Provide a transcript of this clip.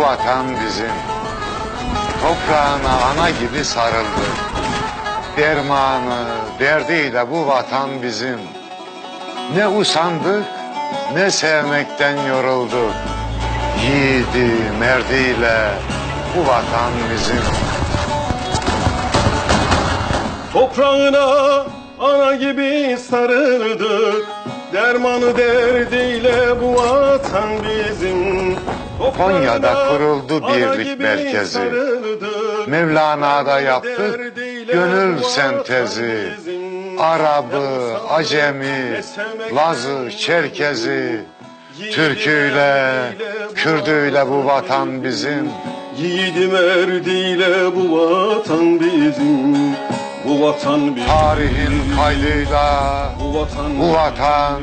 vatan bizim. Toprağına ana gibi sarıldı. Dermanı, derdiyle bu vatan bizim. Ne usandık, ne sevmekten yorulduk. Yiğidi, merdiyle bu vatan bizim. Toprağına ana gibi sarıldık Dermanı derdiyle bu vatan bizim Konya'da kuruldu birlik merkezi. Mevlana'da yaptık gönül sentezi. Arabı, Acemi, Lazı, Çerkezi, Türküyle, Kürdüyle bu vatan bizim. Yiğidim erdiyle bu vatan bizim Bu vatan bizim Tarihin kaydıyla Bu vatan bu vatan